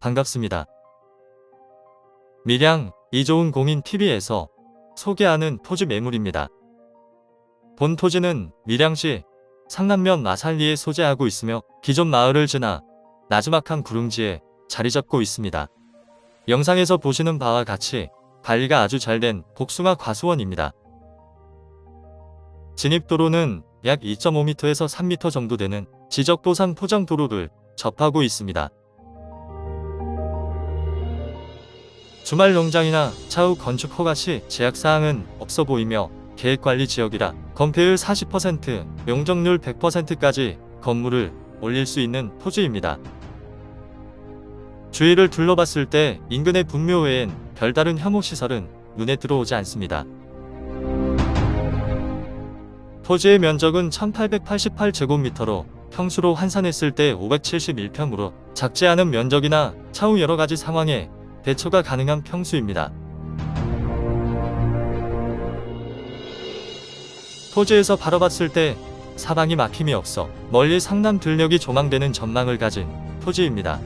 반갑습니다. 밀양 이좋은 공인 TV에서 소개하는 토지 매물입니다. 본 토지는 밀양시 상남면 마살리에 소재하고 있으며 기존 마을을 지나 나지막한 구릉지에 자리 잡고 있습니다. 영상에서 보시는 바와 같이 관리가 아주 잘 된 복숭아 과수원입니다. 진입도로는 약 2.5m에서 3m 정도 되는 지적도상 포장도로를 접하고 있습니다. 주말 농장이나 차후 건축 허가 시 제약사항은 없어 보이며 계획관리 지역이라 건폐율 40%, 용적률 100%까지 건물을 올릴 수 있는 토지입니다. 주위를 둘러봤을 때 인근의 분묘 외엔 별다른 혐오시설은 눈에 들어오지 않습니다. 토지의 면적은 1888제곱미터로 평수로 환산했을 때 571평으로 작지 않은 면적이나 차후 여러가지 상황에 대처가 가능한 평수입니다. 토지에서 바라봤을 때 사방이 막힘이 없어 멀리 상남 들녘이 조망되는 전망을 가진 토지입니다.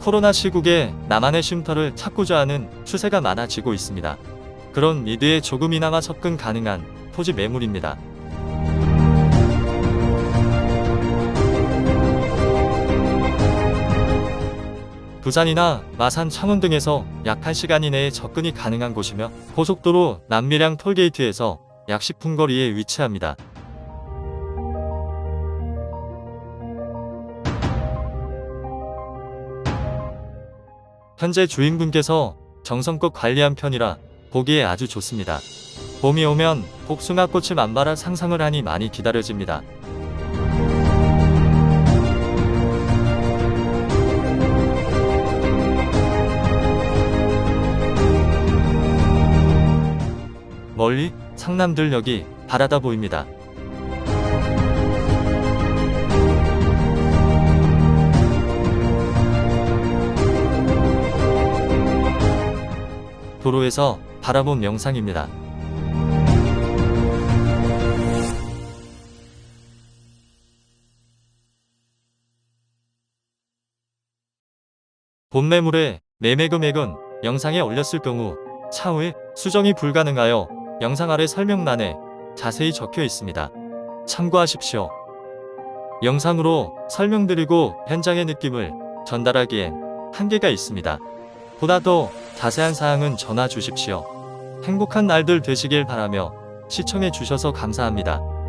코로나 시국에 나만의 쉼터를 찾고자 하는 추세가 많아지고 있습니다. 그런 미드에 조금이나마 접근 가능한 토지 매물입니다. 부산이나 마산 창원 등에서 약 1시간 이내에 접근이 가능한 곳이며 고속도로 남밀양 톨게이트에서 약 10분 거리에 위치합니다. 현재 주인분께서 정성껏 관리한 편이라 보기에 아주 좋습니다. 봄이 오면 복숭아꽃이 만발할 상상을 하니 많이 기다려집니다. 멀리 상남들역이 바라다 보입니다. 도로에서 바라본 영상입니다. 본 매물의 매매 금액은 영상에 올렸을 경우 차후에 수정이 불가능하여 영상 아래 설명란에 자세히 적혀 있습니다. 참고하십시오. 영상으로 설명드리고 현장의 느낌을 전달하기엔 한계가 있습니다. 보다 더 자세한 사항은 전화 주십시오. 행복한 날들 되시길 바라며 시청해 주셔서 감사합니다.